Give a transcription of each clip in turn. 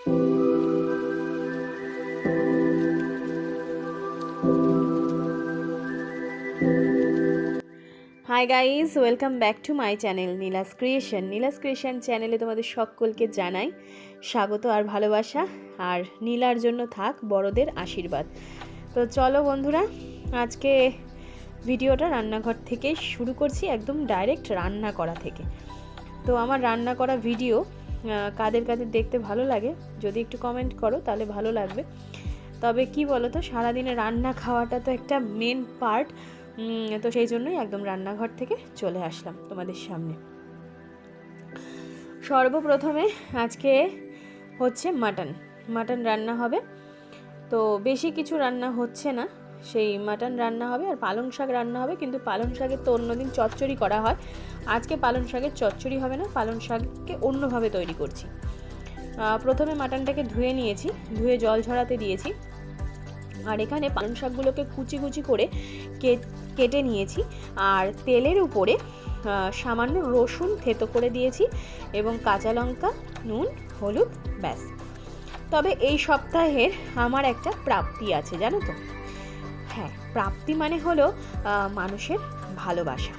Hi guys welcome back to my channel Nila's creation Nila's creation চ্যানেলে তোমাদের সকলকে জানাই স্বাগত আর ভালোবাসা, আর নীলার জন্য থাক বড়দের আশীর্বাদ। তো চলো বন্ধুরা, আজকে ভিডিওটা রান্নাঘর থেকে শুরু করছি একদম ডাইরেক্ট রান্না করা থেকে। তো আমার রান্না করা ভিডিও কাদের কাদের দেখতে ভালো লাগে, যদি একটু কমেন্ট করো, তাহলে ভালো লাগবে। তবে কি বলো তো সারাদিনে রান্না খাওয়াটা তো একটা মেন পার্ট তো সেই জন্যই একদম রান্নাঘর থেকে চলে আসলাম তোমাদের সামনে। সর্বপ্রথমে আজকে হচ্ছে মাটন। মাটন রান্না হবে। তো বেশি কিছু রান্না হচ্ছে না সেই মাটন রান্না হবে আর পালং শাক রান্না হবে, কিন্তু পালং শাকের তো অন্যদিন চচ্চড়ি করা হয়। আজকে পালং শাকের চচ্চড়ি হবে না, পালং শাককে অন্যভাবে তৈরি করছি। প্রথমে মাটনটাকে ধুয়ে নিয়েছি, ধুয়ে জল ঝরাতে দিয়েছি। আর এখানে পালং শাকগুলোকে কুচি কুচি করে কেটে নিয়েছি। আর তেলের উপরে সামান্য রসুন থেতো করে দিয়েছি এবং কাঁচা লঙ্কা, নুন, হলুদ, ব্যাস। তবে এই সপ্তাহের আমার একটা প্রাপ্তি আছে, জানো তো? প্রাপ্তি মানে হলো মানুষের ভালোবাসা।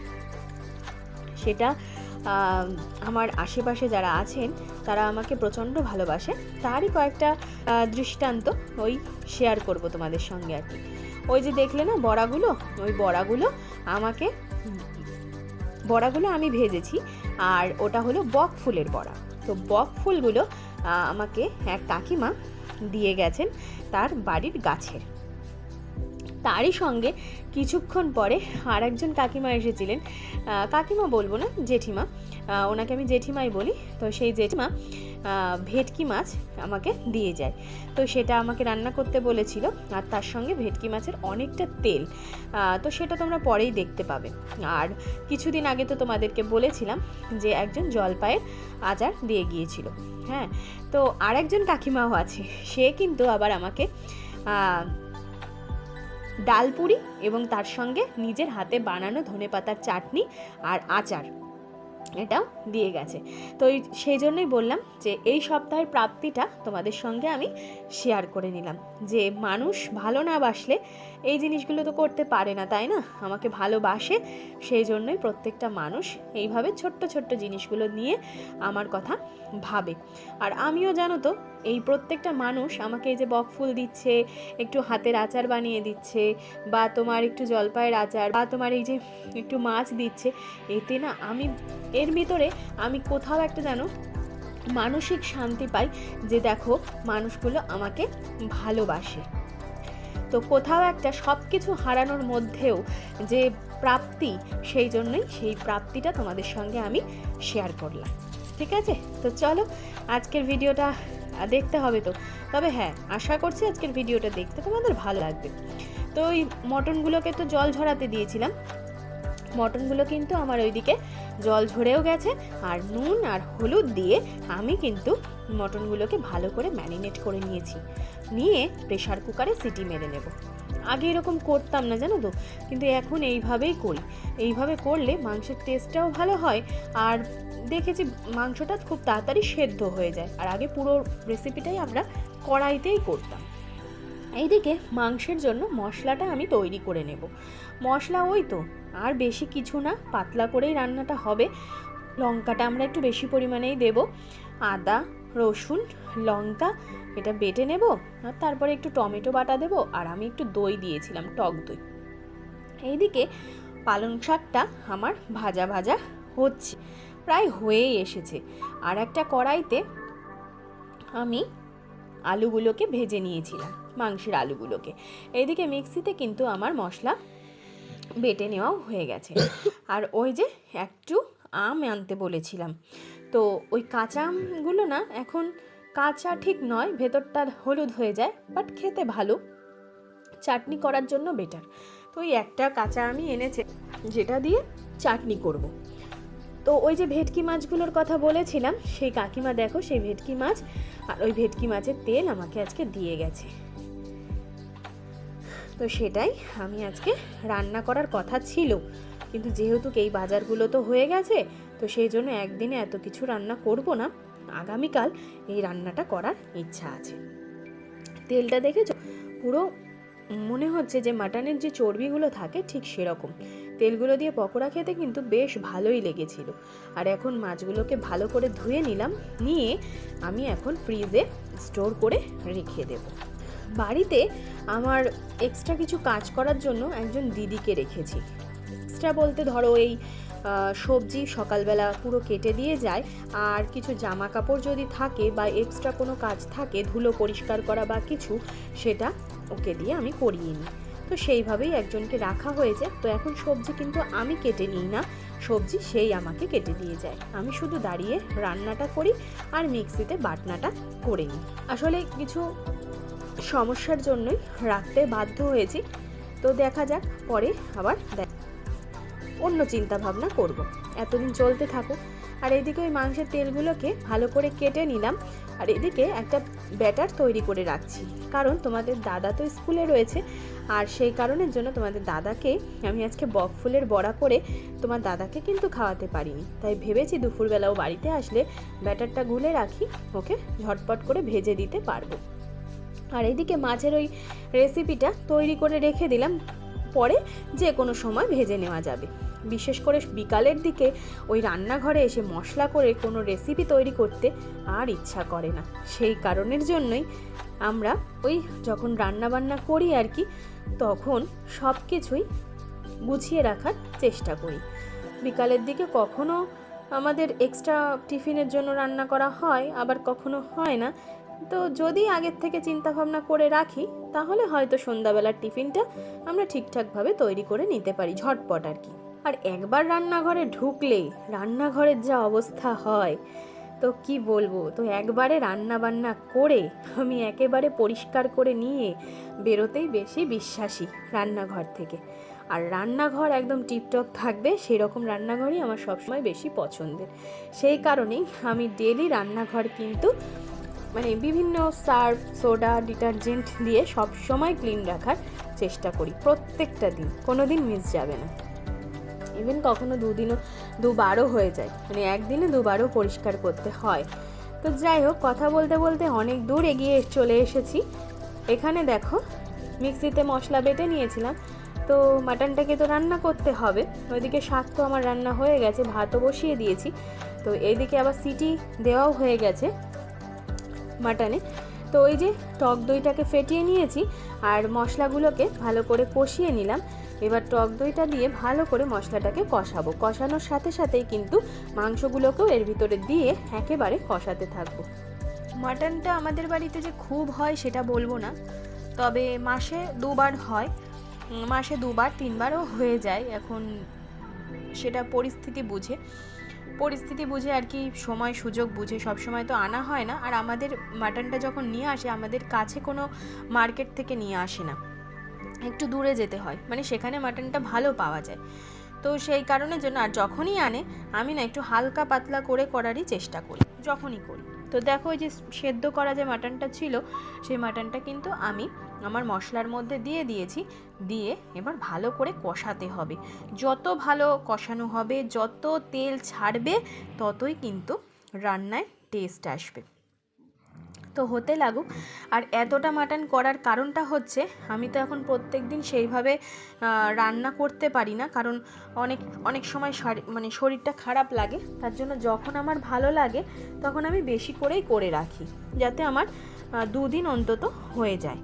সেটা আমার আশেপাশে যারা আছেন, তারা আমাকে প্রচণ্ড ভালোবাসে। তারই কয়েকটা দৃষ্টান্ত ওই শেয়ার করব তোমাদের সঙ্গে আর কি। ওই যে দেখলে না, বড়াগুলো? ওই বড়াগুলো আমাকে, বড়াগুলো আমি ভেজেছি, আর ওটা হলো বক ফুলের বড়া। তো বক ফুলগুলো আমাকে এক কাকিমা দিয়ে গেছেন তার বাড়ির গাছের। তারই সঙ্গে কিছুক্ষণ পরে আর একজন কাকিমা এসেছিলেন। কাকিমা বলব না, জেঠিমা। ওনাকে আমি জেঠিমাই বলি। তো সেই জেঠিমা ভেটকি মাছ আমাকে দিয়ে যায়। তো সেটা আমাকে রান্না করতে বলেছিল আর তার সঙ্গে ভেটকি মাছের অনেকটা তেল। তো সেটা তোমরা পরেই দেখতে পাবে। আর কিছুদিন আগে তো তোমাদেরকে বলেছিলাম যে একজন জলপায়ের আচার দিয়ে গিয়েছিল। হ্যাঁ তো আর একজন কাকিমাও আছে। সে কিন্তু আবার আমাকে ডালপুরি এবং তার সঙ্গে নিজের হাতে বানানো ধনে পাতার চাটনি আর আচার। এটাও দিয়ে গেছে। তো সেই জন্যই বললাম যে এই সপ্তাহের প্রাপ্তিটা তোমাদের সঙ্গে আমি শেয়ার করে নিলাম। যে মানুষ ভালো না বাসলে এই জিনিসগুলো তো করতে পারে না, তাই না? আমাকে ভালোবাসে, সেই জন্যই প্রত্যেকটা মানুষ এইভাবে ছোট্ট ছোট্ট জিনিসগুলো নিয়ে আমার কথা ভাবে। আর আমিও জানো তো, এই প্রত্যেকটা মানুষ আমাকে এই যে বকফুল দিচ্ছে, একটু হাতের আচার বানিয়ে দিচ্ছে, বা তোমার একটু জলপাইয়ের আচার, বা তোমার এই যে একটু মাছ দিচ্ছে, এতে না আমি, এর ভিতরে আমি কোথাও একটা জানো, মানসিক শান্তি পাই যে দেখো, মানুষগুলো আমাকে ভালোবাসে। তো কোথাও একটা সব কিছু হারানোর মধ্যেও যে প্রাপ্তি, সেই জন্যই সেই প্রাপ্তিটা তোমাদের সঙ্গে আমি শেয়ার করলাম। ঠিক আছে? তো চলো, আজকের ভিডিওটা দেখতে হবে তো। তবে হ্যাঁ আশা করছি আজকের ভিডিওটা দেখতে তোমাদের ভালো লাগবে। তো ওই মটনগুলোকে তো জল ঝরাতে দিয়েছিলাম। মটনগুলো কিন্তু আমার ওইদিকে জল ঝরেও গেছে, আর নুন আর হলুদ দিয়ে আমি কিন্তু মটনগুলোকে ভালো করে ম্যারিনেট করে নিয়েছি। নিয়ে প্রেশার কুকারে সিটি মেরে নেব। আগে এরকম করতাম না, জানো তো? কিন্তু এখন এইভাবেই করি। এইভাবে করলে মাংসের টেস্টটাও ভালো হয় আর দেখেছি মাংসটা খুব তাড়াতাড়ি সেদ্ধ হয়ে যায়। আর আগে পুরো রেসিপিটাই আমরা কড়াইতেই করতাম। এইদিকে মাংসের জন্য মশলাটা আমি তৈরি করে নেব। মশলা ওই তো, আর বেশি কিছু না, পাতলা করেই রান্নাটা হবে। লঙ্কাটা আমরা একটু বেশি পরিমাণেই দেব। আদা, রসুন লঙ্কা, এটা বেটে নেব, আর তারপরে একটু টমেটো বাটা দেব, আর আমি একটু দই দিয়েছিলাম, টক দই। এইদিকে পালং শাকটা আমার ভাজা ভাজা হচ্ছে, প্রায় হয়েই এসেছে। আর একটা কড়াইতে আমি আলুগুলোকে ভেজে নিয়েছিলাম, মাংসের আলুগুলোকে। এইদিকে মিক্সিতে কিন্তু আমার মশলা বেটে নেওয়াও হয়ে গেছে। আর ওই যে একটু আম আনতে বলেছিলাম, তো ওই কাঁচা আমগুলো না এখন কাঁচা ঠিক নয়, ভেতরটা হলুদ হয়ে যায় বাট খেতে ভালো। চাটনি করার জন্য বেটার তো ওই একটা কাঁচা আমি এনেছে, যেটা দিয়ে চাটনি করব। তো ওই যে ভেটকি মাছগুলোর কথা বলেছিলাম, সেই কাকিমা দেখো, সেই ভেটকি মাছ, আর ওই ভেটকি মাছের তেল আমাকে আজকে দিয়ে গেছে। তো সেটাই আমি আজকে রান্না করার কথা ছিল, কিন্তু যেহেতু এই বাজারগুলো তো হয়ে গেছে, তো সেই জন্য একদিনে এত কিছু রান্না করব না। আগামীকাল এই রান্নাটা করার ইচ্ছা আছে। তেলটা দেখেছ? পুরো মনে হচ্ছে যে মাটনের যে চর্বিগুলো থাকে ঠিক সেরকম। তেলগুলো দিয়ে পকোড়া খেতে কিন্তু বেশ ভালোই লেগেছিল। আর এখন মাছগুলোকে ভালো করে ধুয়ে নিলাম, নিয়ে আমি এখন ফ্রিজে স্টোর করে রেখে দেব। বাড়িতে আমার এক্সট্রা কিছু কাজ করার জন্য একজন দিদিকে রেখেছি। এক্সট্রা বলতে ধরো এই সবজি সকালবেলা পুরো কেটে দিয়ে যায়। আর কিছু জামা কাপড় যদি থাকে বা এক্সট্রা কোনো কাজ থাকে, ধুলো পরিষ্কার করা বা কিছু, সেটা ওকে দিয়ে আমি করিয়ে নিই। তো সেইভাবেই একজনকে রাখা হয়েছে। তো এখন সবজি কিন্তু আমি কেটে নিই না। সবজি সেই আমাকে কেটে দিয়ে যায়। আমি শুধু দাঁড়িয়ে রান্নাটা করি আর মিক্সিতে বাটনাটা করে নিই। আসলে কিছু সমস্যার জন্যই রাখতে বাধ্য হয়েছি। তো দেখা যাক, পরে আবার দেখ- অন্য চিন্তা ভাবনা করব। এতদিন চলতে থাকুক। আর এদিকে ওই মাংসের তেলগুলোকে ভালো করে কেটে নিলাম। আর এদিকে একটা ব্যাটার তৈরি করে রাখছি। কারণ তোমাদের দাদা তো স্কুলে রয়েছে। আর সেই কারণের জন্য তোমাদের দাদাকে আমি আজকে বক ফুলের বড়া করে তোমার দাদাকে কিন্তু খাওয়াতে পারিনি। তাই ভেবেছি দুপুরবেলাও বাড়িতে আসলে ব্যাটারটা গুলে রাখি। ওকে ঝটপট করে ভেজে দিতে পারব। আর এদিকে মাছের ওই রেসিপিটা তৈরি করে রেখে দিলাম। পরে যে কোনো সময় ভেজে নেওয়া যাবে। বিশেষ করে বিকালের দিকে ওই রান্নাঘরে এসে মশলা করে কোনো রেসিপি তৈরি করতে আর ইচ্ছা করে না। সেই কারণের জন্যই আমরা ওই যখন রান্না বান্না করি আর কি, তখন সব কিছুই গুছিয়ে রাখার চেষ্টা করি। বিকালের দিকে কখনো আমাদের এক্সট্রা টিফিনের জন্য রান্না করা হয়, আবার কখনো হয় না। তো যদি আগের থেকে চিন্তা ভাবনা করে রাখি, তাহলে হয়তো সন্ধ্যাবেলার টিফিনটা আমরা ঠিকঠাকভাবে তৈরি করে নিতে পারি, ঝটপট আর কি। আর একবার রান্নাঘরে ঢুকলে রান্নাঘরের যা অবস্থা হয়, তো কি বলব? তো একবারে রান্না বান্না করে আমি একেবারে পরিষ্কার করে নিয়ে বেরোতেই বেশি বিশ্বাসী রান্নাঘর থেকে। আর রান্নাঘর একদম টিপটপ থাকবে, সেরকম রান্নাঘরই আমার সবসময় বেশি পছন্দের। সেই কারণেই আমি ডেলি রান্নাঘর কিন্তু মানে বিভিন্ন সার্ফ, সোডা, ডিটারজেন্ট দিয়ে সব সময় ক্লিন রাখার চেষ্টা করি প্রত্যেকটা দিন কোনো দিন মিস যাবে না। ইভেন কখনো দুদিনও, দুবারও হয়ে যায়। মানে একদিনে দুবারও পরিষ্কার করতে হয়। তো যাই হোক, কথা বলতে বলতে অনেক দূর এগিয়ে চলে এসেছি। এখানে দেখো, মিক্সিতে মশলা বেটে নিয়েছিলাম। তো মাটনটাকে তো রান্না করতে হবে। ওইদিকে শাক তো আমার রান্না হয়ে গেছে, ভাতও বসিয়ে দিয়েছি। তো এইদিকে আবার সিটি দেওয়াও হয়ে গেছে মাটনে। তো ওই যে টক দইটাকে ফেটিয়ে নিয়েছি, আর মশলাগুলোকে ভালো করে কষিয়ে নিলাম। এবার টক দইটা দিয়ে ভালো করে মশলাটাকে কষাবো। কষানোর সাথে সাথেই কিন্তু মাংসগুলোকেও এর ভিতরে দিয়ে একেবারে কষাতে থাকব। মাটনটা আমাদের বাড়িতে যে খুব হয় সেটা বলব না, তবে মাসে দুবার হয়। মাসে দুবার, তিনবারও হয়ে যায়। এখন সেটা পরিস্থিতি বুঝে। পরিস্থিতি বুঝে আর কি, সময় সুযোগ বুঝে। সব সময় তো আনা হয় না। আর আমাদের মাটনটা যখন নিয়ে আসে, আমাদের কাছে কোনো মার্কেট থেকে নিয়ে আসে না। একটু দূরে যেতে হয়। মানে সেখানে মাটনটা ভালো পাওয়া যায়। তো সেই কারণের জন্য আর যখনই আনে, আমি না একটু হালকা পাতলা করে করারই চেষ্টা করি। যখনই করি। তো দেখো ওই যে সেদ্ধ করা যে মাটনটা ছিল, সেই মাটনটা কিন্তু আমি আমার মশলার মধ্যে দিয়ে দিয়েছি। দিয়ে এবার ভালো করে কষাতে হবে। যত ভালো কষানো হবে, যত তেল ছাড়বে, ততই কিন্তু রান্নায় টেস্ট আসবে। তো হতে লাগুক। আর এতটা মাটন করার কারণটা হচ্ছে, আমি তো এখন প্রত্যেক দিন সেইভাবে রান্না করতে পারি না। কারণ অনেক অনেক সময় মানে শরীরটা খারাপ লাগে। তার জন্য যখন আমার ভালো লাগে, তখন আমি বেশি করেই করে রাখি। যাতে আমার দুদিন অন্তত হয়ে যায়।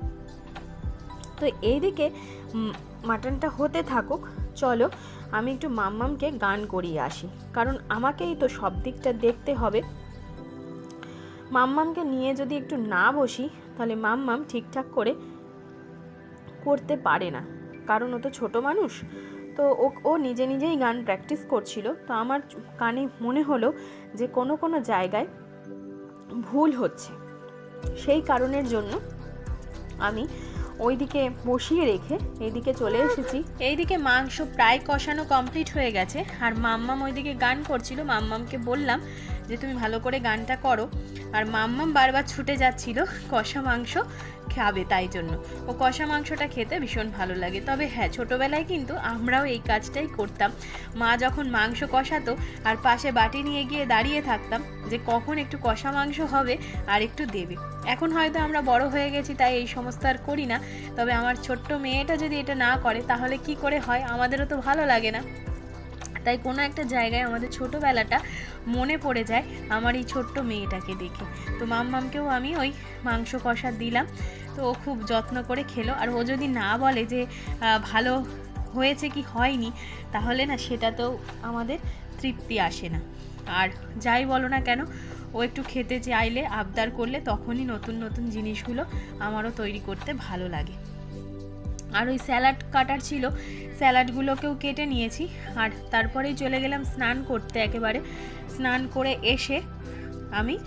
তো এইদিকে মাটনটা হতে থাকুক, চলো আমি একটু মাম্মামকে গান করিয়ে আসি। কারণ আমাকেই তো সব দিকটা দেখতে হবে। মাম্মামকে নিয়ে যদি একটু না বসি, তাহলে মাম্মাম ঠিকঠাক করে করতে পারে না। কারণ ও তো ছোটো মানুষ। তো ও নিজে নিজেই গান প্র্যাকটিস করছিল। তো আমার কানে মনে হলো যে কোনো কোনো জায়গায় ভুল হচ্ছে। সেই কারণের জন্য আমি ওইদিকে বসিয়ে রেখে এইদিকে চলে এসেছি। এইদিকে মাংস প্রায় কষানো কমপ্লিট হয়ে গেছে। আর মাম্মাম ওইদিকে গান করছিল। মাম্মামকে বললাম যে, তুমি ভালো করে গানটা করো। আর মাম্মাম বারবার ছুটে যাচ্ছিল কষা মাংস। খাবে তাই জন্য। ও কষা মাংসটা খেতে ভীষণ ভালো লাগে। তবে হ্যাঁ ছোটোবেলায় কিন্তু আমরাও এই কাজটাই করতাম। মা যখন মাংস কষাতো আর পাশে বাটি নিয়ে গিয়ে দাঁড়িয়ে থাকতাম যে কখন একটু কষা মাংস হবে আর একটু দেবে। এখন হয়তো আমরা বড় হয়ে গেছি তাই এই সমস্ত আর করি না। তবে আমার ছোট্ট মেয়েটা যদি এটা না করে তাহলে কি করে হয়? আমাদেরও তো ভালো লাগে না। তাই কোনো একটা জায়গায় আমাদের ছোটোবেলাটা মনে পড়ে যায় আমার এই ছোট্ট মেয়েটাকে দেখে। তো মামমামকেও আমি ওই মাংস কষা দিলাম। তো ও খুব যত্ন করে খেলো। আর ও যদি না বলে যে ভালো হয়েছে কি হয়নি, তাহলে না সেটা তো আমাদের তৃপ্তি আসে না। আর যাই বলো না কেন, ও একটু খেতে চাইলে, আবদার করলে তখনই নতুন নতুন জিনিসগুলো আমারও তৈরি করতে ভালো লাগে। আর ওই স্যালাড কাটার ছিল, স্যালাডগুলোকেও কেটে নিয়েছি। আর তারপরেই চলে গেলাম স্নান করতে একেবারে। স্নান করে এসে আমি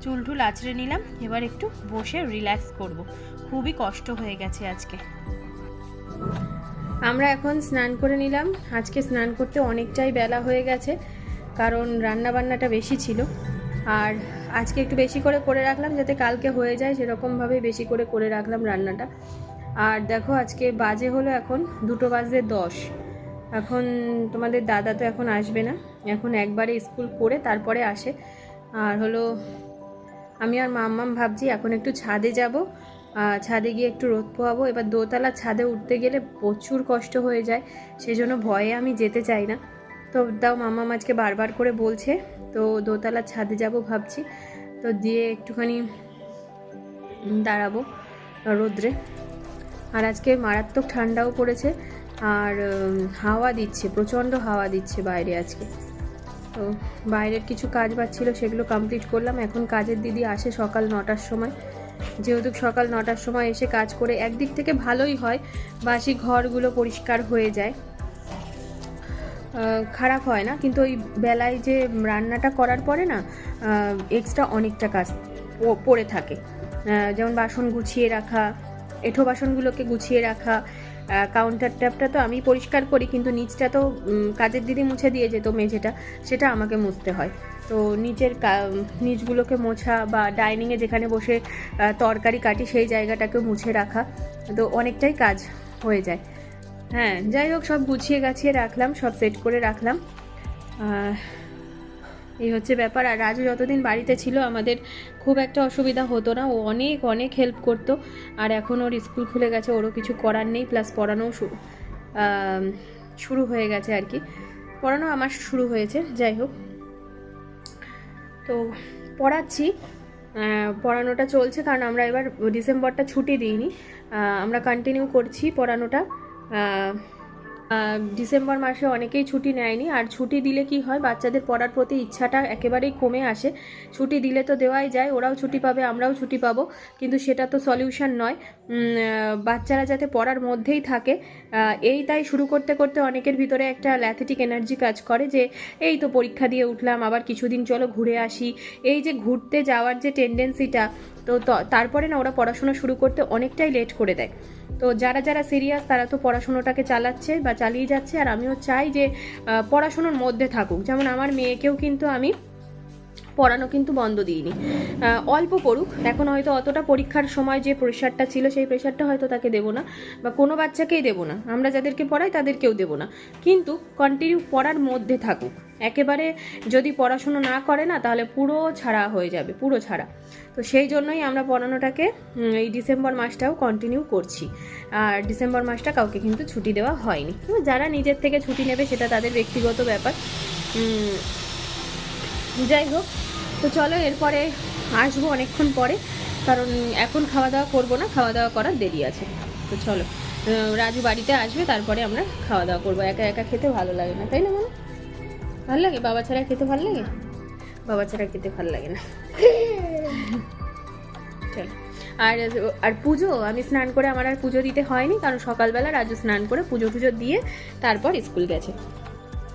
চুল টুল আঁচড়ে নিলাম, এবার একটু বসে রিল্যাক্স করব। খুবই কষ্ট হয়ে গেছে আজকে। আমরা এখন স্নান করে নিলাম। আজকে স্নান করতে অনেকটাই বেলা হয়ে গেছে, কারণ রান্না বান্নাটা বেশি ছিল। আর আজকে একটু বেশি করে করে রাখলাম, যাতে কালকে হয়ে যায় সেরকমভাবে বেশি করে করে রাখলাম রান্নাটা। আর দেখো আজকে বাজে হলো এখন দুটো বাজে দশ। এখন তোমাদের দাদা তো এখন আসবে না। এখন একবারে স্কুল করে তারপরে আসে। আর হলো আমি আর মাম্মাম ভাবছি এখন একটু ছাদে যাব। ছাদে গিয়ে একটু রোদ পোয়াবো এবার দোতলা ছাদে উঠতে গেলে প্রচুর কষ্ট হয়ে যায়। সেজন্য ভয়ে আমি যেতে চাই না। তো তাও মাম্মাম আজকে বারবার করে বলছে, তো দোতলা ছাদে যাব ভাবছি। তো দিয়ে একটুখানি দাঁড়াবো রোদ্রে। আর আজকে মারাত্মক ঠান্ডাও পড়েছে আর হাওয়া দিচ্ছে, প্রচণ্ড হাওয়া দিচ্ছে বাইরে আজকে। তো বাইরের কিছু কাজ বাচ্ছিল সেগুলো কমপ্লিট করলাম। এখন কাজের দিদি আসে সকাল নটার সময়। যেহেতু সকাল নটার সময় এসে কাজ করে একদিক থেকে ভালোই হয়, বাসি ঘরগুলো পরিষ্কার হয়ে যায়। খারাপ হয় না, কিন্তু ওই বেলায় যে রান্নাটা করার পরে না এক্সট্রা অনেকটা কাজ পড়ে থাকে। যেমন বাসন গুছিয়ে রাখা এঁঠো বাসনগুলোকে গুছিয়ে রাখা কাউন্টার ট্যাপটা তো আমি পরিষ্কার করি, কিন্তু নিচটা তো কাজের দিদি মুছে দিয়ে যেত মেঝেটা, সেটা আমাকে মুছতে হয়। তো নিচের নিচগুলোকে মোছা বা ডাইনিংয়ে যেখানে বসে তরকারি কাটি, সেই জায়গাটাকে মুছে রাখা, তো অনেকটাই কাজ হয়ে যায়। হ্যাঁ যাই হোক, সব গুছিয়ে গাছিয়ে রাখলাম, সব সেট করে রাখলাম। এই হচ্ছে ব্যাপার। আর রাজু যতদিন বাড়িতে ছিল, আমাদের খুব একটা অসুবিধা হতো না। ও অনেক অনেক হেল্প করতো। আর এখন ওর স্কুল খুলে গেছে, ওরও কিছু করার নেই। প্লাস পড়ানোও শুরু হয়ে গেছে আর কি। পড়ানো আমার শুরু হয়েছে, যাই হোক। তো পড়াচ্ছি। পড়ানোটা চলছে কারণ আমরা এবার ডিসেম্বরটা ছুটি দিইনি। আমরা কন্টিনিউ করছি পড়ানোটা। ডিসেম্বর মাসে অনেকেই ছুটি নেয়নি। আর ছুটি দিলে কি হয়, বাচ্চাদের পড়ার প্রতি ইচ্ছাটা একেবারেই কমে আসে। ছুটি দিলে তো দেওয়াই যায়, ওরাও ছুটি পাবে, আমরাও ছুটি পাবো। কিন্তু সেটা তো সলিউশন নয়। বাচ্চারা যাতে পড়ার মধ্যেই থাকে এই তাই শুরু করতে করতে অনেকের ভিতরে একটা ল্যাথেটিক এনার্জি কাজ করে যে, এই তো পরীক্ষা দিয়ে উঠলাম, আবার কিছুদিন চলো ঘুরে আসি। এই যে ঘুরতে যাওয়ার যে টেন্ডেন্সিটা তো তারপরে না ওরা পড়াশোনা শুরু করতে অনেকটাই লেট করে দেয়। তো যারা যারা সিরিয়াস তারা তো পড়াশুনোটাকে চালাচ্ছে বা চালিয়ে যাচ্ছে। আর আমিও চাই যে পড়াশুনোর মধ্যে থাকুক। যেমন আমার মেয়েকেও কিন্তু আমি পড়ানো কিন্তু বন্ধ দিইনি। অল্প পড়ুক। এখন হয়তো অতটা পরীক্ষার সময় যে প্রেশারটা ছিল, সেই প্রেশারটা হয়তো তাকে দেবো না বা কোনো বাচ্চাকেই দেবো না। আমরা যাদেরকে পড়াই তাদেরকেও দেবো না। কিন্তু কন্টিনিউ পড়ার মধ্যে থাকুক। একেবারে যদি পড়াশুনো না করে না, তাহলে পুরো ছাড়া হয়ে যাবে, পুরো ছাড়া। তো সেই জন্যই আমরা পড়ানোটাকে এই ডিসেম্বর মাসটাও কন্টিনিউ করছি। আর ডিসেম্বর মাসটা কাউকে কিন্তু ছুটি দেওয়া হয়নি। যারা নিজের থেকে ছুটি নেবে, সেটা তাদের ব্যক্তিগত ব্যাপার। যাই হোক তো চলো, এরপরে আসব অনেকক্ষণ পরে, কারণ এখন খাওয়া দাওয়া করব না খাওয়া দাওয়া করার দেরি আছে। তো চলো রাজু বাড়িতে আসবে, তারপরে আমরা খাওয়া দাওয়া করব। একা একা খেতে ভালো লাগে না, তাই না মনে ভালো লাগে? বাবা ছাড়া খেতে ভালো লাগে? বাবা ছাড়া খেতে ভালো লাগে না। চলো, আর আর পুজো? আমি স্নান করে আমার আর পুজো দিতে হয়নি, কারণ সকালবেলা রাজু স্নান করে পুজো টুজো দিয়ে তারপর স্কুল গেছে।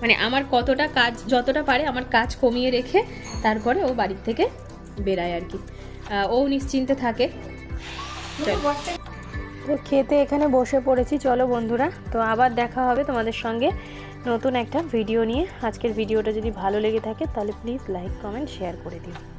মানে আমার কতটা কাজ, যতটা পারে আমার কাজ কমিয়ে রেখে তারপরে ও বাড়ির থেকে বেরায় আর কি। ও নিশ্চিন্তে থাকে। তো খেতে এখানে বসে পড়েছি, চলো বন্ধুরা। তো আবার দেখা হবে তোমাদের সঙ্গে নতুন একটা ভিডিও নিয়ে। আজকের ভিডিওটা যদি ভালো লেগে থাকে তাহলে প্লিজ লাইক কমেন্ট শেয়ার করে দিও।